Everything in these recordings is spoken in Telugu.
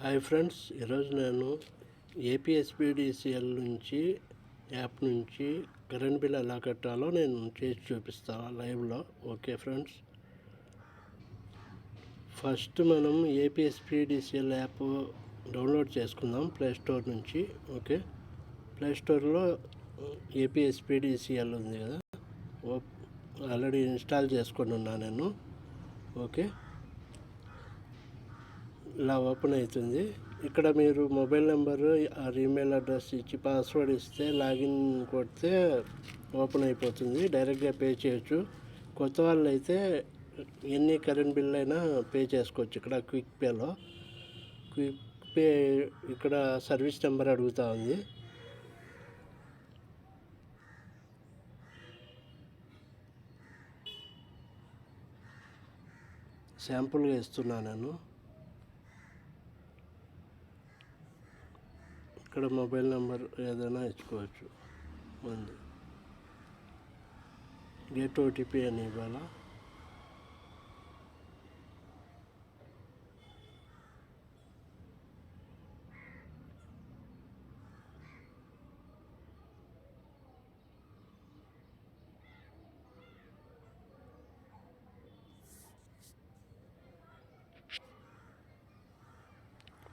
హాయ్ ఫ్రెండ్స్ ఈరోజు నేను ఏపీఎస్పీడిసిఎల్ నుంచి యాప్ నుంచి కరెంట్ బిల్ ఎలా కట్టాలో నేను చేసి చూపిస్తాను లైవ్లో. Okay friends. ఫస్ట్ మనం ఏపీఎస్పీడిసిఎల్ యాప్ డౌన్లోడ్ చేసుకుందాం ప్లే స్టోర్ నుంచి. ఓకే. ప్లే స్టోర్లో ఏపీఎస్పీడిసిఎల్ ఉంది కదా. ఆల్రెడీ ఇన్స్టాల్ చేసుకుని ఉన్నాను నేను. ఓకే. ఇలా ఓపెన్ అవుతుంది. ఇక్కడ మీరు mobile number or email address ఇచ్చి పాస్వర్డ్ ఇస్తే లాగిన్ కొడితే ఓపెన్ అయిపోతుంది. డైరెక్ట్గా పే చేయొచ్చు. కొత్త వాళ్ళు అయితే ఎన్ని కరెంట్ బిల్ అయినా పే చేసుకోవచ్చు ఇక్కడ క్విక్ పేలో. క్విక్ పే ఇక్కడ సర్వీస్ నెంబర్ అడుగుతూ ఉంది. శాంపుల్గా ఇస్తున్నాను నేను. ఇక్కడ మొబైల్ నెంబర్ ఏదైనా ఇచ్చుకోవచ్చు. మంది. గేట్ ఓటీపీ అని ఇవ్వాలా?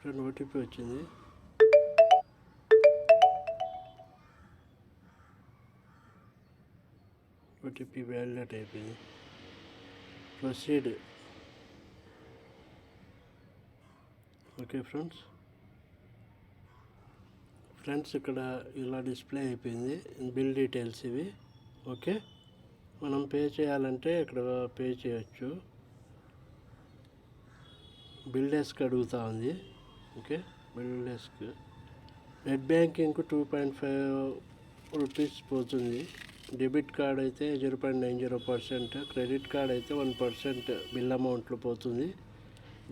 రెండు ఓటీపీ వచ్చింది. ఓటీపీ వ్యాలిడేట్ అయిపోయింది. ప్రొసీడ్. Okay friends. ఫ్రెండ్స్ ఇక్కడ ఇలా డిస్ప్లే అయిపోయింది. బిల్ డీటెయిల్స్ ఇవి. ఓకే? మనం పే చేయాలంటే ఇక్కడ పే చేయొచ్చు. బిల్ డెస్క్ అడుగుతూ ఉంది. ఓకే? Bill desk. నెట్ బ్యాంకింగ్కు టూ పాయింట్ ఫైవ్ రూపీస్ పోతుంది. డెబిట్ కార్డ్ అయితే zero point nine zero percent credit card అయితే వన్ పర్సెంట్ బిల్ అమౌంట్లో పోతుంది.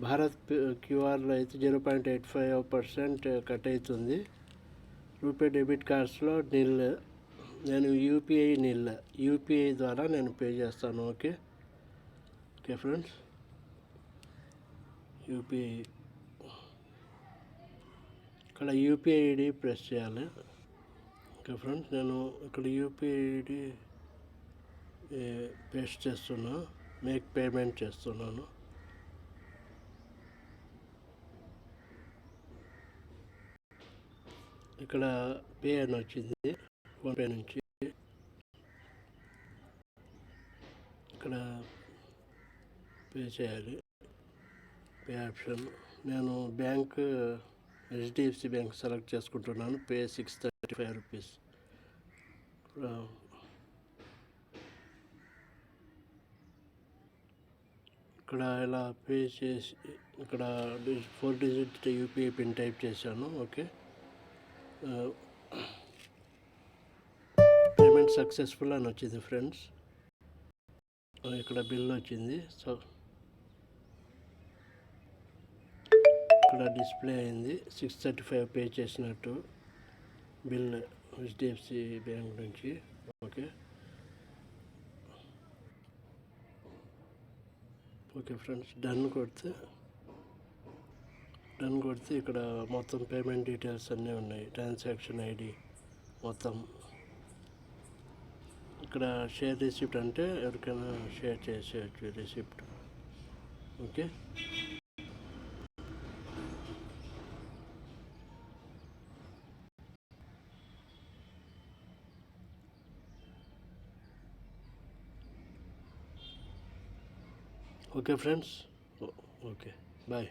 భారత్ క్యూఆర్లో అయితే zero point eight five percent cut అవుతుంది. రూపే డెబిట్ కార్డ్స్లో నిల్ నేను యూపీఐ నిల్ యూపీఐ ద్వారా నేను పే చేస్తాను ఓకే? Okay friends? యూపీఐ. ఇక్కడ యూపీఐ ఐడి ప్రెస్ చేయాలి. ఓకే ఫ్రెండ్స్ నేను ఇక్కడ యూపీఐడి పేస్ట్ చేస్తున్నా మేక్ పేమెంట్ చేస్తున్నాను. ఇక్కడ పే అని వచ్చింది ఫోన్పే నుంచి. ఇక్కడ పే చేయాలి పే ఆప్షన్. నేను బ్యాంక్ హెచ్డిఎఫ్సి బ్యాంక్ సెలెక్ట్ చేసుకుంటున్నాను. Pay six thirty five rupees. ఇక్కడ ఇలా పే చేసి ఇక్కడ four digit UPI pin type చేశాను. ఓకే. పేమెంట్ సక్సెస్ఫుల్ అని వచ్చింది ఫ్రెండ్స్. ఇక్కడ బిల్ వచ్చింది. సో ఇక్కడ డిస్ప్లే అయింది. సిక్స్ థర్టీ ఫైవ్ పే చేసినట్టు బిల్ హెచ్డిఎఫ్సి బ్యాంక్ నుంచి. ఓకే ఓకే ఫ్రెండ్స్ డన్ కొడితే డన్ కొడితే ఇక్కడ మొత్తం పేమెంట్ డీటెయిల్స్ అన్నీ ఉన్నాయి. ట్రాన్సాక్షన్ ఐడి మొత్తం. ఇక్కడ షేర్ రిసిప్ట్ అంటే ఎవరికైనా షేర్ చేసేయచ్చు receipt okay okay friends okay bye